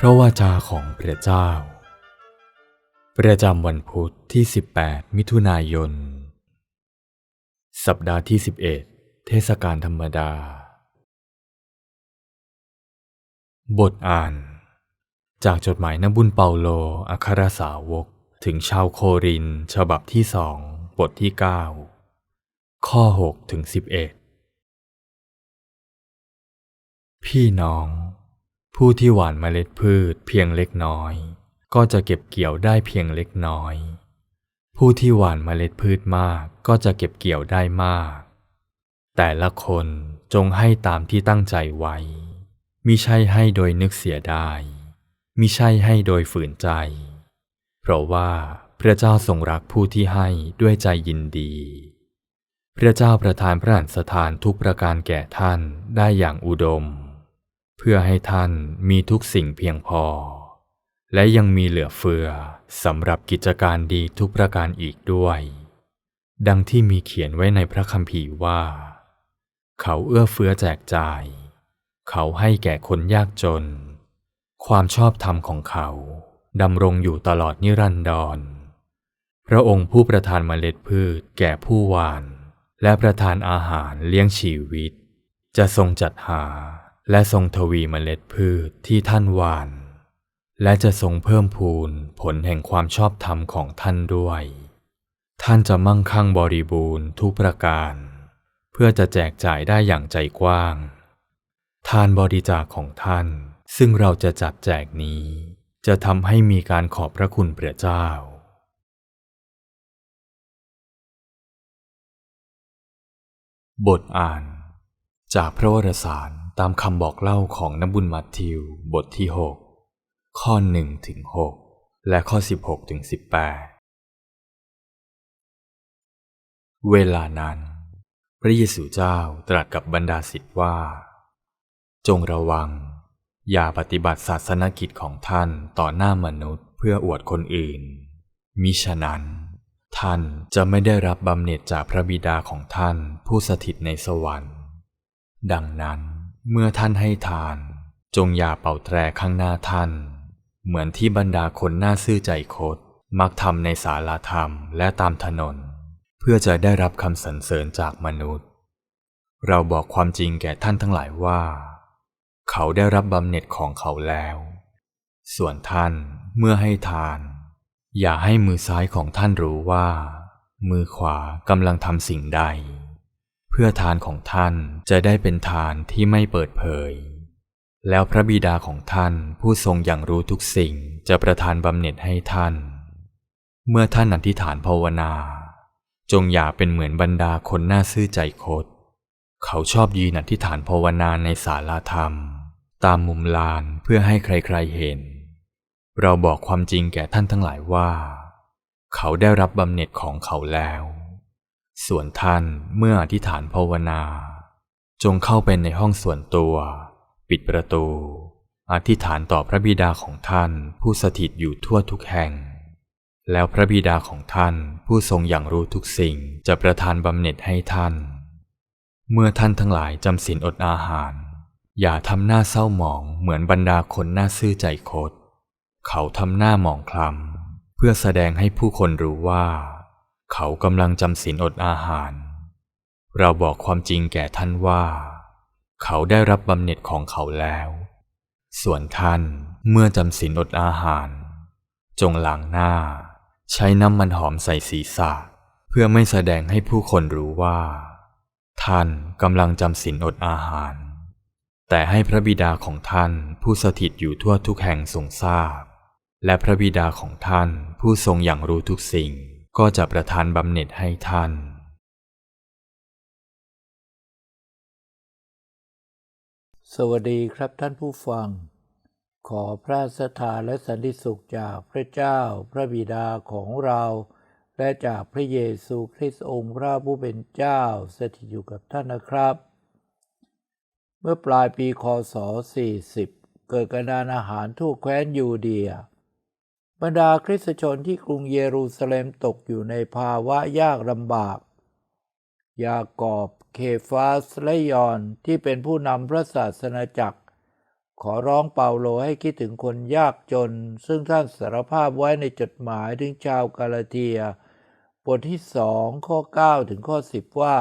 พระวาจาของพระเจ้า ประจำวันพุธที่ 18 มิถุนายน สัปดาห์ที่ 11 เทศกาลธรรมดา บทอ่าน จากจดหมายนบุญเปาโลอัครสาวกถึงชาวโครินฉบับที่สองบทที่ 9 ข้อ 6 ถึง 11 พี่น้อง ผู้ที่หว่านเมล็ดพืชเพียงเล็กน้อย ก็จะเก็บเกี่ยวได้เพียงเล็กน้อย ผู้ที่หว่านเมล็ดพืชมากก็จะเก็บเกี่ยวได้มาก แต่ละคนจงให้ตามที่ตั้งใจไว้มิใช่ให้โดยนึกเสียดายมิใช่ให้โดยฝืนใจ เพราะว่าพระเจ้าทรงรักผู้ที่ให้ด้วยใจยินดี พระเจ้าประทานพระหันสถานทุกประการแก่ท่านได้อย่างอุดม เพื่อให้ท่านมีทุกสิ่งเพียงพอ และยังมีเหลือเฟือสำหรับกิจการดีทุกประการอีกด้วย ดังที่มีเขียนไว้ในพระคัมภีร์ว่า เขาเอื้อเฟื้อแจกจ่าย เขาให้แก่คนยากจน ความชอบธรรมของเขาดำรงอยู่ตลอดนิรันดร พระองค์ผู้ประทานเมล็ดพืชแก่ผู้หวาน และประทานอาหารเลี้ยงชีวิต จะทรงจัดหา และทรงทวีเมล็ดพืชที่ท่านหวาน และจะทรงเพิ่มพูนผลแห่งความชอบธรรมของท่านด้วย ท่านจะมั่งคั่งบริบูรณ์ทุกประการ เพื่อจะแจกจ่ายได้อย่างใจกว้าง ทานบริจาคของท่าน ซึ่งเราจะจัดแจกนี้ จะทำให้มีการขอบพระคุณพระเจ้าบทอ่าน จากพระวรสาร ตามคำบอกเล่าของนบุญมัทธิวบทที่ 6 ข้อ1ถึง6และข้อ 16ถึง18 เวลานั้น พระเยซูเจ้าตรัสกับบรรดาศิษย์ว่า จงระวัง อย่าปฏิบัติศาสนกิจของท่านต่อหน้ามนุษย์เพื่ออวดคนอื่น มิฉะนั้น ท่านจะไม่ได้รับบำเหน็จจากพระบิดาของท่านผู้สถิตในสวรรค์ ดังนั้น เมื่อท่านให้ทาน จงอย่าเป่าแตรข้างหน้าท่าน เหมือนที่บรรดาคนหน้าซื่อใจคดมักทำในศาลาธรรมและตามถนน เพื่อจะได้รับคำสรรเสริญจากมนุษย์ เราบอกความจริงแก่ท่านทั้งหลายว่า เขาได้รับบำเหน็จของเขาแล้ว ส่วนท่านเมื่อให้ทาน อย่าให้มือซ้ายของท่านรู้ว่า มือขวากำลังทำสิ่งใด พื่อทานของท่านจะได้เป็นทานที่ไม่เปิดเผย แล้วพระบิดาของท่านผู้ทรงอย่างรู้ทุกสิ่งจะประทานบำเหน็จให้ท่าน เมื่อท่านอธิษฐานภาวนา จงอย่าเป็นเหมือนบรรดาคนหน้าซื่อใจคด เขาชอบยืนอธิษฐานภาวนาในศาลาธรรม ตามมุมลานเพื่อให้ใครๆเห็น เราบอกความจริงแก่ท่านทั้งหลายว่า เขาได้รับบำเหน็จของเขาแล้ว ส่วนท่านเมื่ออธิษฐานภาวนา จงเข้าไปในห้องส่วนตัว ปิดประตู อธิษฐานต่อพระบิดาของท่านผู้สถิตอยู่ทั่วทุกแห่ง แล้วพระบิดาของท่านผู้ทรงอย่างรู้ทุกสิ่งจะประทานบำเหน็จให้ท่าน เมื่อท่านทั้งหลายจำศีลอดอาหาร อย่าทำหน้าเศร้าหมองเหมือนบรรดาคนหน้าซื่อใจคดเขาทำหน้าหมองคล้ำเพื่อแสดงให้ผู้คนรู้ว่า เขากำลังจำศีลอดอาหาร เราบอกความจริงแก่ท่านว่า เขาได้รับบำเหน็จของเขาแล้ว ส่วนท่านเมื่อจำศีลอดอาหาร จงล้างหน้า ใช้น้ำมันหอมใส่ศีรษะ เพื่อไม่แสดงให้ผู้คนรู้ว่า ท่านกำลังจำศีลอดอาหาร แต่ให้พระบิดาของท่านผู้สถิตอยู่ทั่วทุกแห่งทรงทราบ และพระบิดาของท่านผู้ทรงอย่างรู้ทุกสิ่ง ก็จะประทานบำเหน็จให้ท่านสวัสดีครับท่านผู้ฟัง ขอพระสถาและสันติสุขจากพระเจ้าพระบิดาของเรา และจากพระเยซูคริสต์องค์พระผู้เป็นเจ้าสถิตอยู่กับท่านนะครับ เมื่อปลายปีคศ 40 เกิดการดานอาหารทั่วแคว้นยูเดีย บรรดาคริสตชนที่กรุงเยรูซาเล็มตกอยู่ในภาวะยากลำบาก ยากอบเคฟาสและยอนที่เป็นผู้นำพระศาสนาจักร ขอร้องเปาโลให้คิดถึงคนยากจน ซึ่งท่านสารภาพไว้ในจดหมายถึงชาวกาลาเทีย บทที่สองข้อ 9 ถึงข้อ 10 ว่า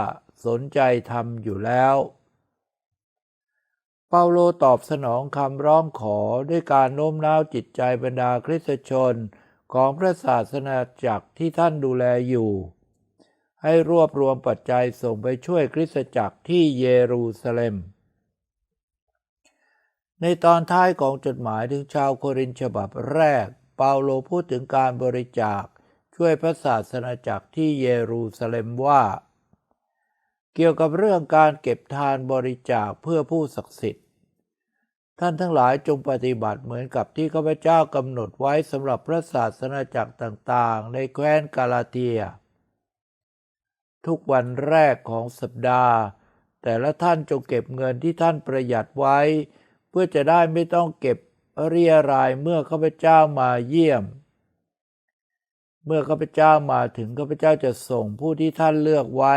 สนใจทำอยู่แล้ว ปาโลตอบสนองคำร้องขอด้วยการโน้มน้าวจิตใจบรรดาคริสตชนของพระศาสนาจักรที่ท่านดูแลอยู่ ให้รวบรวมปัจจัยส่งไปช่วยคริสตจักรที่เยรูซาเล็ม ในตอนท้ายของจดหมายถึงชาวโครินธ์ฉบับแรก เปาโลพูดถึงการบริจาคช่วยพระศาสนาจักรที่เยรูซาเล็มว่า เกี่ยวกับเรื่องการเก็บทานบริจาคเพื่อผู้ศักดิ์สิทธิ ท่านทั้งหลายจงปฏิบัติเหมือนกับที่ข้าพเจ้ากำหนดไว้สำหรับพระศาสนาจักรต่างๆ ในแคว้นกาลาเทีย ทุกวันแรกของสัปดาห์ แต่ละท่านจงเก็บเงินที่ท่านประหยัดไว้ เพื่อจะได้ไม่ต้องเก็บเรียรายเมื่อข้าพเจ้ามาเยี่ยม เมื่อข้าพเจ้ามาถึงข้าพเจ้าจะส่งผู้ที่ท่านเลือกไว้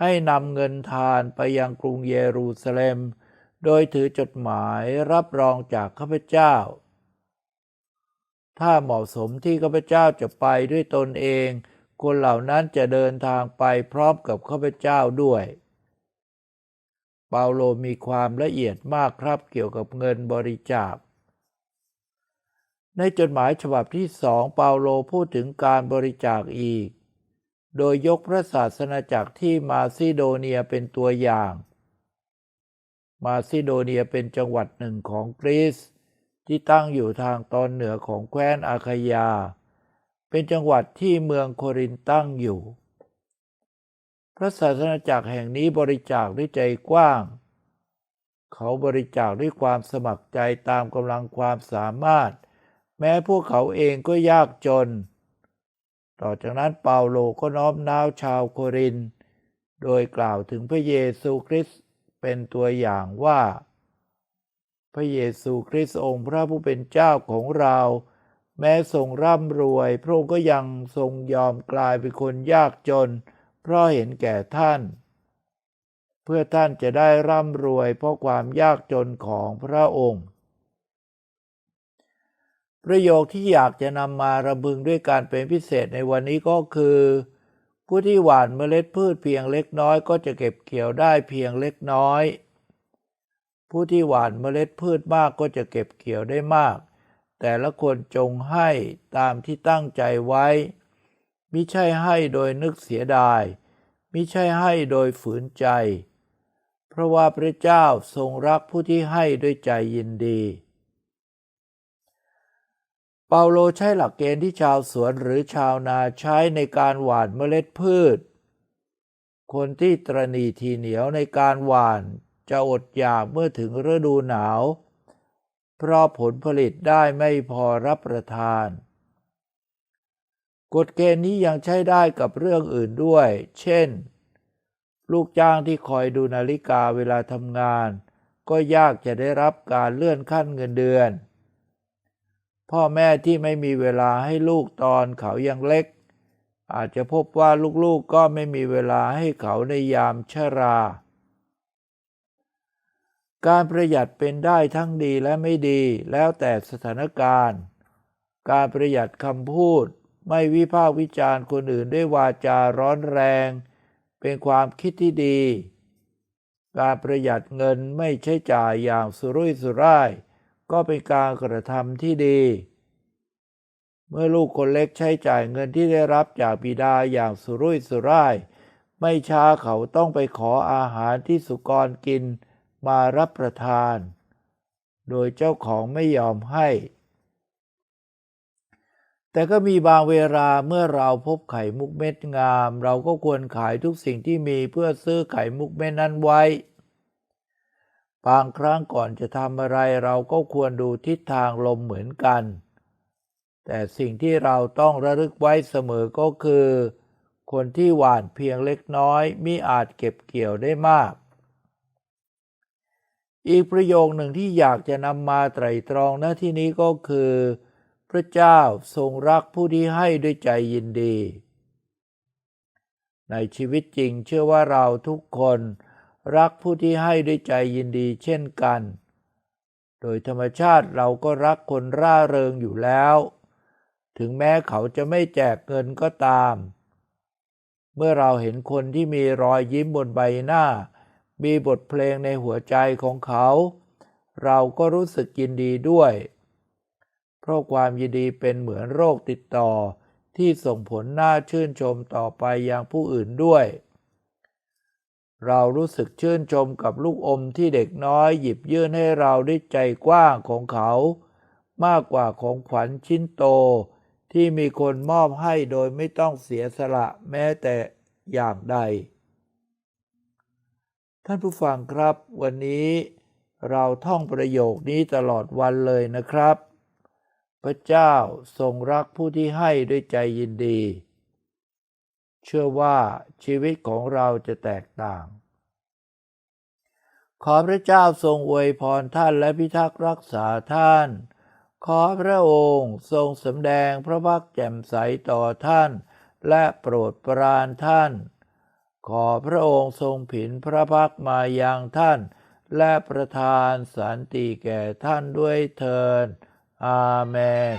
ให้นำเงินทานไปยังกรุงเยรูซาเล็ม โดยถือจดหมายรับรองจากข้าพเจ้า ถ้าเหมาะสมที่ข้าพเจ้าจะไปด้วยตนเอง คนเหล่านั้นจะเดินทางไปพร้อมกับข้าพเจ้าด้วย เปาโลมีความละเอียดมากครับเกี่ยวกับเงินบริจาค ในจดหมายฉบับที่สองเปาโลพูดถึงการบริจาคอีก โดยยกพระศาสนาจักรที่มาซิโดเนียเป็นตัวอย่าง มาซิโดเนียเป็นจังหวัดหนึ่งของกรีซที่ตั้งอยู่ทางตอนเหนือของแคว้นอาคายา เป็นจังหวัดที่เมืองโครินธ์ตั้งอยู่ พระศาสนาจักรแห่งนี้บริจาคด้วยใจกว้าง เขาบริจาคด้วยความสมัครใจตามกำลังความสามารถ แม้พวกเขาเองก็ยากจน ต่อจากนั้นเปาโลก็น้อมน้าวชาวโคริน โดยกล่าวถึงพระเยซูคริสต์ เป็นตัวอย่างว่า พระเยซูคริสต์องค์พระผู้เป็นเจ้าของเรา แม้ทรงร่ำรวย พระองค์ก็ยังทรงยอมกลายเป็นคนยากจน เพราะเห็นแก่ท่าน เพื่อท่านจะได้ร่ำรวยเพราะความยากจนของพระองค์ ประโยคที่อยากจะนำมาระบึงด้วยการเป็นพิเศษในวันนี้ก็คือ ผู้ที่หว่านเมล็ดพืชเพียงเล็กน้อยก็จะเก็บเกี่ยวได้เพียงเล็กน้อย ผู้ที่หว่านเมล็ดพืชมากก็จะเก็บเกี่ยวได้มาก แต่ละคนจงให้ตามที่ตั้งใจไว้มิใช่ให้โดยนึกเสียดายมิใช่ให้โดยฝืนใจ เพราะว่าพระเจ้าทรงรักผู้ที่ให้ด้วยใจยินดี เปาโลใช้หลักเกณฑ์ที่ชาวสวนหรือชาวนาใช้ในการหว่านเมล็ดพืช คนที่ตรณีทีเหนียวในการหว่านจะอดอยากเมื่อถึงฤดูหนาว เพราะผลผลิตได้ไม่พอรับประทาน กฎเกณฑ์นี้ยังใช้ได้กับเรื่องอื่นด้วย เช่น ลูกจ้างที่คอยดูนาฬิกาเวลาทำงาน ก็ยากจะได้รับการเลื่อนขั้นเงินเดือน พ่อแม่ที่ไม่มีเวลาให้ลูกตอนเขายังเล็ก อาจจะพบว่าลูกๆก็ไม่มีเวลาให้เขาในยามชรา การประหยัดเป็นได้ทั้งดีและไม่ดีแล้วแต่สถานการณ์ การประหยัดคำพูดไม่วิพากษ์วิจารณ์คนอื่นด้วยวาจาร้อนแรง เป็นความคิดที่ดี การประหยัดเงินไม่ใช้จ่ายอย่างสุรุ่ยสุร่าย ก็เป็นการกระทำที่ดี เมื่อลูกคนเล็กใช้จ่ายเงินที่ได้รับจากบิดาอย่างสุรุ่ยสุร่าย ไม่ช้าเขาต้องไปขออาหารที่สุกรกินมารับประทาน โดยเจ้าของไม่ยอมให้ แต่ก็มีบางเวลาเมื่อเราพบไข่มุกเม็ดงาม เราก็ควรขายทุกสิ่งที่มีเพื่อซื้อไข่มุกเม็ดนั้นไว้ บางครั้งก่อนจะทำอะไรเราก็ควรดูทิศทางลมเหมือนกัน แต่สิ่งที่เราต้องระลึกไว้เสมอก็คือ คนที่หวานเพียงเล็กน้อยมิอาจเก็บเกี่ยวได้มาก อีกประโยคหนึ่งที่อยากจะนำมาไตรตรองณที่นี้ก็คือ พระเจ้าทรงรักผู้ที่ให้ด้วยใจยินดี ในชีวิตจริงเชื่อว่าเราทุกคน รักผู้ที่ให้ด้วยใจยินดีเช่นกัน โดยธรรมชาติเราก็รักคนร่าเริงอยู่แล้ว ถึงแม้เขาจะไม่แจกเงินก็ตาม เมื่อเราเห็นคนที่มีรอยยิ้มบนใบหน้า มีบทเพลงในหัวใจของเขา เราก็รู้สึกยินดีด้วย เพราะความยินดีเป็นเหมือนโรคติดต่อที่ส่งผลน่าชื่นชมต่อไปอยังผู้อื่นด้วย เรารู้สึกชื่นชมกับลูกอมที่เด็กน้อยหยิบยื่นให้เราด้วยใจกว้างของเขา มากกว่าของขวัญชิ้นโต ที่มีคนมอบให้โดยไม่ต้องเสียสละแม้แต่อย่างใด ท่านผู้ฟังครับ วันนี้เราท่องประโยคนี้ตลอดวันเลยนะครับ พระเจ้าทรงรักผู้ที่ให้ด้วยใจยินดี เชื่อว่าชีวิตของเราจะแตกต่าง ขอพระเจ้าทรงอวยพรท่านและพิทักษ์รักษาท่าน ขอพระองค์ทรงสำแดงพระพักแจ่มใสต่อท่าน และโปรดปรานท่าน ขอพระองค์ทรงผินพระพักมายังท่าน และประทานสันติแก่ท่านด้วยเทินอาเมน